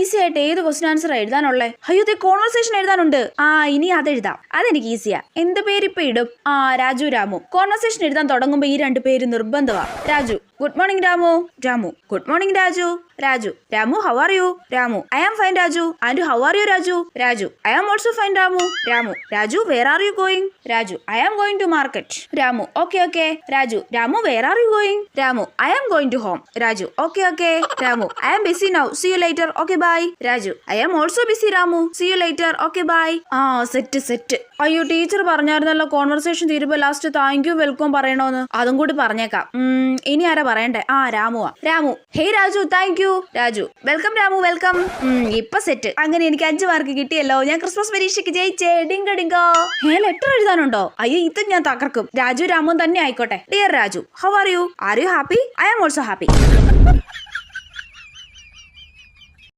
Easy ആയിട്ട് ഏത് question answer എഴുതാനുള്ളേ? അയ്യോ ഇത് കോൺവെർസേഷൻ എഴുതാനുണ്ട്. ആ ഇനി അത് എഴുതാം അതെനിക്ക് ഈസിയാ എന്ത് പേര് ഇപ്പൊ ഇടും? ആ രാജു രാമു. കോൺവെർസേഷൻ എഴുതാൻ തുടങ്ങുമ്പോ ഈ രണ്ട് പേര് നിർബന്ധമാ Raju good morning Ramu. Ramu good morning Raju. Raju Ramu how are you Ramu I am fine Raju. And how are you Raju? Raju I am also fine Ramu. Ramu Raju where are you going Raju I am going to market Ramu okay okay Raju Ramu where are you going Ramu I am going to home Raju okay okay Ramu I am busy now see you later okay bye Raju I am also busy Ramu. See you later okay bye ആ set set അയ്യോ teacher പറഞ്ഞായിരുന്നല്ലോ conversation തീരുമ്പോ last thank you welcome പറയണോന്ന്. അതും കൂടി പറഞ്ഞേക്കാം. ഇനി ആരാ പറയണ്ടേ? ആ രാമുവാ. Ramu. Hey Raju thank you Raju. Welcome Ramu welcome ഇപ്പൊ സെറ്റ് അങ്ങനെ എനിക്ക് അഞ്ച് മാർക്ക് കിട്ടിയല്ലോ. ഞാൻ ക്രിസ്മസ് പരീക്ഷയ്ക്ക് ജയിച്ചേ. ഡിങ്ക ഡിങ്കോ. ഹേ ലെറ്റർ എഴുതാനുണ്ടോ? അയ്യോ ഇത് ഞാൻ തകർക്കും. രാജു രാമു തന്നെ ആയിക്കോട്ടെ. Dear Raju how are you are you happy I am also happy